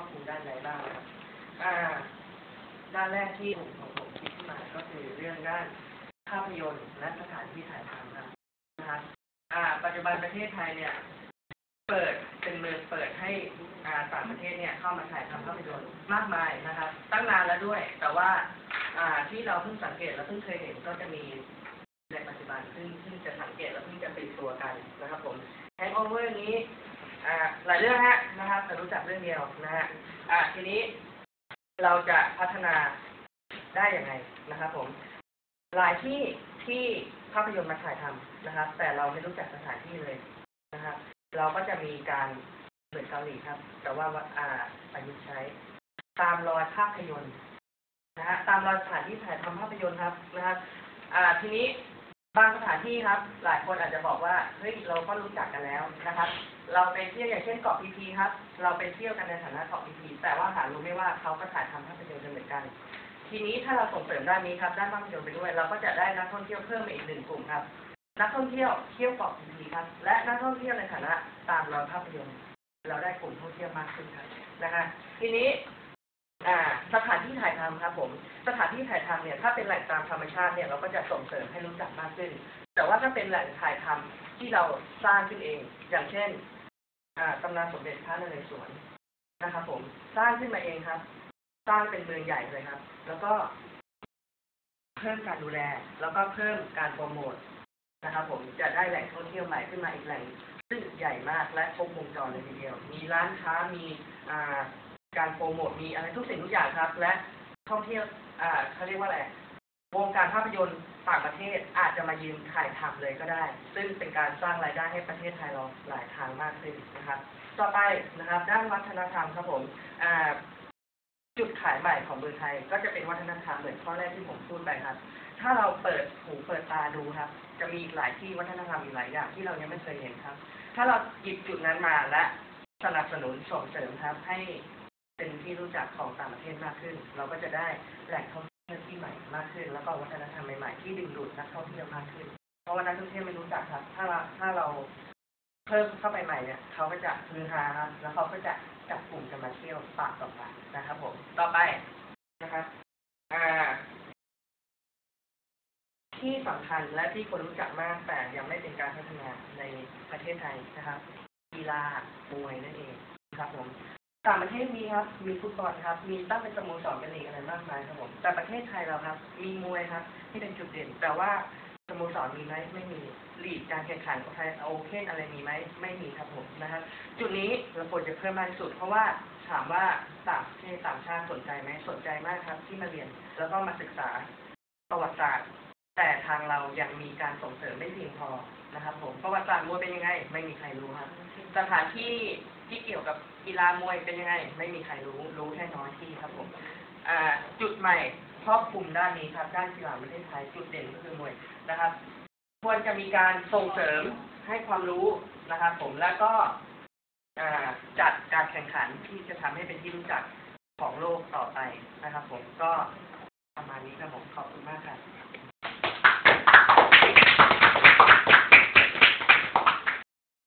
อบคลุมด้านใดบ้างนะครับอ่าด้านแรกที่ผมของผมคิดขึ้นมาก็คือเรื่องด้านภาพยนตร์และสถานที่ถ่ายทำครับนะครับอ่า ปัจจุบันประเทศไทยเนี่ย เปิดเป็นเมืองเปิดให้อ่าต่างประเทศเนี่ยเข้ามาถ่ายทำภาพยนตร์มากมายนะครับ ตั้งนานแล้วด้วย แต่ว่าอ่าที่เราเพิ่งสังเกตและเพิ่งเคยเห็นก็จะมีในปัจจุบันซึ่งซึ่งจะสังเกตและเพิ่งจะปิดตัวกันนะครับผมแฮงโอเวอร์นี้ หลายเรื่องฮะนะครับแต่รู้จักเรื่องเดียวนะฮะอ่าทีนี้เราจะพัฒนาได้ยังไงนะครับผมหลายที่ที่ภาพยนตร์มาถ่ายทำนะครับ แต่เราไม่รู้จักสถานที่เลยนะครับ เราก็จะมีการเหมือนเกาหลีครับ แต่ว่าอ่าประยุกต์ใช้ ตามรอยภาพยนตร์นะฮะตามรอยสถานที่ถ่ายทำภาพยนตร์ครับนะครับ อ่าทีนี้ บางสถานที่ครับ หลายคนอาจจะบอกว่าเฮ้ยเราก็รู้จักกันแล้วนะครับ เราไปเที่ยวอย่างเช่นเกาะพีพีครับ เราไปเที่ยวกันในฐานะเกาะพีพีแต่ว่าหารู้ไม่ว่าเขาก็ถ่ายทำภาพยนตร์กันเหมือนกัน ทีนี้ถ้าเราส่งเสริมด้านนี้ครับด้านภาพยนตร์ไปด้วย เราก็จะได้นักท่องเที่ยวเพิ่มมาอีกหนึ่งกลุ่มครับ นักท่องเที่ยวเที่ยวเกาะพีพีครับ และนักท่องเที่ยวในฐานะตามรอยภาพยนตร์เราได้กลุ่มท่องเที่ยวมากขึ้นครับนะฮะทีนี้ อ่าสถานที่ถ่ายทำครับผม สถานที่ถ่ายทำเนี่ยถ้าเป็นแหล่งตามธรรมชาติเนี่ยเราก็จะส่งเสริมให้รู้จักมากขึ้น แต่ว่าถ้าเป็นแหล่งถ่ายทำที่เราสร้างขึ้นเอง อย่างเช่นอ่าตำนานสมเด็จพระนเรศวรนะครับผมสร้างขึ้นมาเองครับ สร้างเป็นเมืองใหญ่เลยครับ แล้วก็ เพิ่มการดูแล แล้วก็เพิ่มการโปรโมทนะครับผมจะได้แหล่งท่องเที่ยวใหม่ขึ้นมาอีกแหล่งซึ่งใหญ่มากและครบวงจรเลยทีเดียว มีร้านค้ามีอ่า การโปรโมทมีอะไรทุกสิ่งทุกอย่างครับ และท่องเที่ยวอ่าเขาเรียกว่าอะไรวงการภาพยนตร์ต่างประเทศอาจจะมายืนถ่ายทำเลยก็ได้ ซึ่งเป็นการสร้างรายได้ให้ประเทศไทยเราหลายทางมากขึ้นนะครับ ต่อไปนะครับด้านวัฒนธรรมครับผมอ่าจุดขายใหม่ของเมืองไทย ก็จะเป็นวัฒนธรรมเหมือนข้อแรกที่ผมพูดไปครับ ถ้าเราเปิดหูเปิดตาดูครับ จะมีหลายที่วัฒนธรรมอีกหลายอย่างที่เรายังไม่เคยเห็นครับ ถ้าเราหยิบจุดนั้นมาและสนับสนุนส่งเสริมครับให้ เป็นที่รู้จักของต่างประเทศมากขึ้น เราก็จะได้แหล่งท่องเที่ยวที่ใหม่มากขึ้น แล้วก็วัฒนธรรมใหม่ๆที่ดึงดูดนักท่องเที่ยวมากขึ้น เพราะว่านักท่องเที่ยวไม่รู้จักครับ ถ้าเราถ้าเราเพิ่มเข้าไปใหม่เนี่ยเขาก็จะฮือฮาครับแล้วเขาก็จะจับกลุ่มกันมาเที่ยวปากต่อปากนะครับผมต่อไปนะครับอ่าที่สำคัญและที่คนรู้จักมากแต่ยังไม่เป็นการพัฒนาในประเทศไทยนะครับกีฬามวยนั่นเองครับผม ต่างประเทศมีครับ มีฟุตบอลครับ มีตั้งเป็นสโมสรเป็นลีกอะไรมากมายครับผม แต่ประเทศไทยเราครับ มีมวยครับ ที่เป็นจุดเด่น แต่ว่าสโมสรมีไหมไม่มี ลีกการแข่งขันของไทยโอเพ่นอะไรมีไหมไม่มีครับผมนะครับ จุดนี้เราควรจะเพิ่มมากที่สุด เพราะว่าถามว่าต่างประเทศต่างชาติสนใจไหมสนใจมากครับ ที่มาเรียน แล้วก็มาศึกษาประวัติศาสตร์ แต่ทางเรายังมีการส่งเสริมไม่เพียงพอนะครับ ผมประวัติศาสตร์มวยเป็นยังไง ไม่มีใครรู้ครับสถานที่ที่เกี่ยวกับกีฬามวยเป็นยังไง ไม่มีใครรู้รู้แค่น้อยที่ครับผมจุดใหม่ครอบคลุมด้านนี้ครับ ด้านกีฬาประเทศไทยจุดเด่นก็คือมวยนะครับ ควรจะมีการส่งเสริมให้ความรู้นะครับ ผมแล้วก็จัดการแข่งขันที่จะทำให้เป็นที่รู้จักของโลกต่อไปนะครับ ผมก็ประมาณนี้ครับผมขอบคุณมากครับ